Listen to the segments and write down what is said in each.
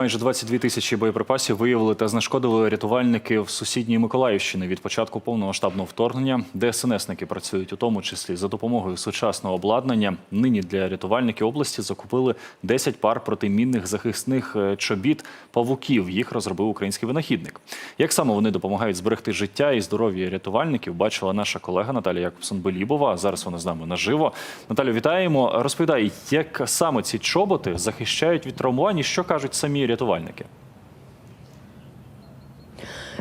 Майже 22 тисячі боєприпасів виявили та знешкодили рятувальники в сусідній Миколаївщини від початку повномасштабного вторгнення. ДСНСники працюють у тому числі за допомогою сучасного обладнання. Нині для рятувальників області закупили 10 пар протимінних захисних е, чобіт павуків. Їх розробив український винахідник. Як саме вони допомагають зберегти життя і здоров'я рятувальників, бачила наша колега Наталія Якобсон-Белібова. Зараз вона з нами наживо. Наталю, вітаємо. Розповідай, як саме ці чоботи захищають від травмувань і що кажуть самі рятувальники.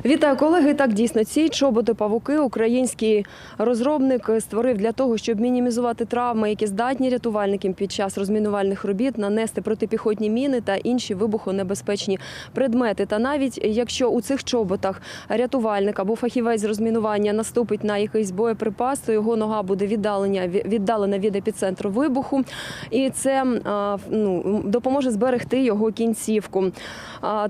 Вітаю, колеги. Так дійсно ці чоботи павуки український розробник створив для того, щоб мінімізувати травми, які здатні рятувальникам під час розмінувальних робіт нанести протипіхотні міни та інші вибухонебезпечні предмети. Та навіть якщо у цих чоботах рятувальник або фахівець з розмінування наступить на якийсь боєприпас, то його нога буде віддалена від епіцентру вибуху, і це ну, допоможе зберегти його кінцівку.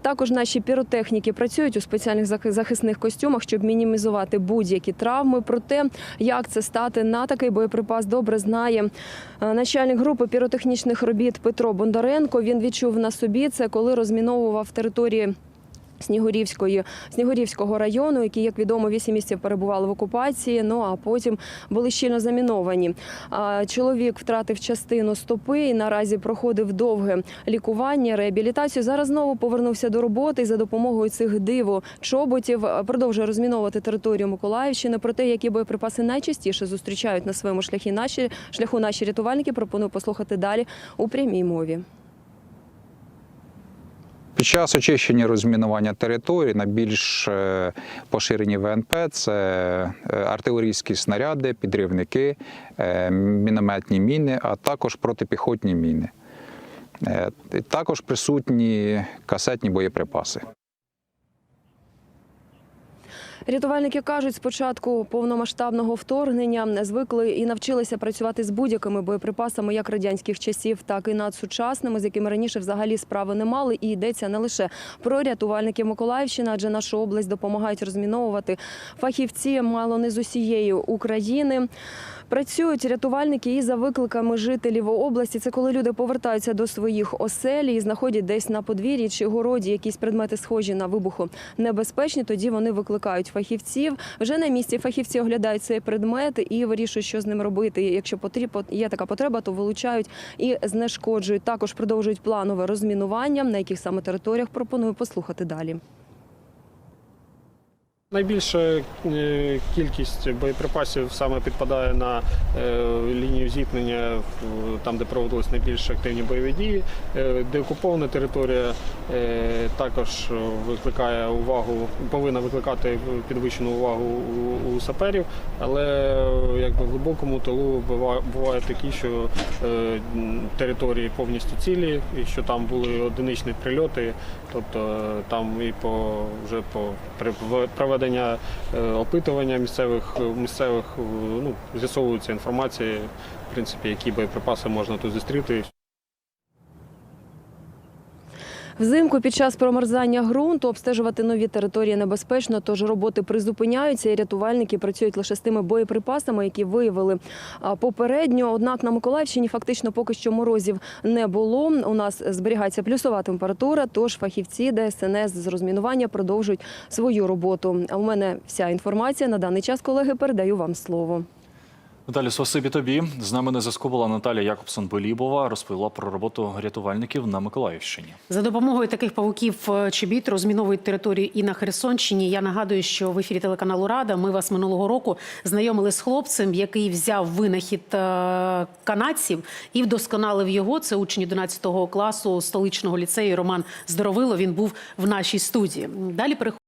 Також наші піротехніки працюють у спеціальних зах- захисних костюмах, щоб мінімізувати будь-які травми. Про те, як це стати на такий боєприпас, добре знає е, начальник групи піротехнічних робіт Петро Бондаренко. Він відчув на собі це, коли розміновував території. Снігурівської Снігурівського району, які, як відомо, вісім місяців перебували в окупації. Ну а потім були щільно заміновані. Чоловік втратив частину стопи і наразі проходив довге лікування, реабілітацію. Зараз знову повернувся до роботи і за допомогою цих диво чоботів продовжує розміновувати територію Миколаївщини. Про те, які боєприпаси найчастіше зустрічають на своєму шляхі наші шляху наші рятувальники. Пропоную послухати далі у прямій мові. Під час очищення розмінування територій найбільш більш поширені ВНП це е, артилерійські снаряди, підривники, е, мінометні міни, а також протипіхотні міни. Е, Також присутні касетні боєприпаси. Рятувальники кажуть, з початку повномасштабного вторгнення звикли і навчилися працювати з будь-якими боєприпасами як радянських часів, так і надсучасними, з якими раніше взагалі справи не мали. І йдеться не лише про рятувальників Миколаївщини, адже нашу область допомагають розміновувати фахівці мало не з усієї України. Працюють рятувальники і за викликами жителів області. Це коли люди повертаються до своїх осель і знаходять десь на подвір'ї чи городі якісь предмети схожі на вибухонебезпечні. Тоді вони викликають фахівців. Вже на місці фахівці оглядають цей предмет і вирішують, що з ним робити. Якщо є така потреба, то вилучають і знешкоджують. Також продовжують планове розмінування. На яких саме територіях пропоную послухати далі. Найбільша е, кількість боєприпасів саме підпадає на е, лінію зіткнення, там де проводились найбільш активні бойові дії. Е, Деокупована територія також викликає увагу, повинна викликати підвищену увагу у, саперів, але якби в глибокому тилу бувають такі, що території повністю цілі, і що там були одиничні прильоти, тобто там і по вже по в- проведення е, опитування місцевих місцевих е, ну з'ясовується інформація, в принципі, які боєприпаси можна тут зустріти. Взимку під час промерзання ґрунту обстежувати нові території небезпечно, тож роботи призупиняються і рятувальники працюють лише з тими боєприпасами, які виявили попередньо. Однак на Миколаївщині фактично поки що морозів не було. У нас зберігається плюсова температура, тож фахівці ДСНС з розмінування продовжують свою роботу. А у мене вся інформація на даний час, колеги, передаю вам слово. Наталю, спасибі тобі. З нами на зв'язку була Наталія Якобсон-Белібова. Розповіла про роботу рятувальників на Миколаївщині. За допомогою таких павуків е, чобіт розміновують територію і на Херсонщині. Я нагадую, що в ефірі телеканалу Рада ми вас минулого року знайомили з хлопцем, який взяв винахід е, канадців і вдосконалив його. Це учень 11 класу столичного ліцею Роман Здоровило. Він був в нашій студії. Далі переходимо.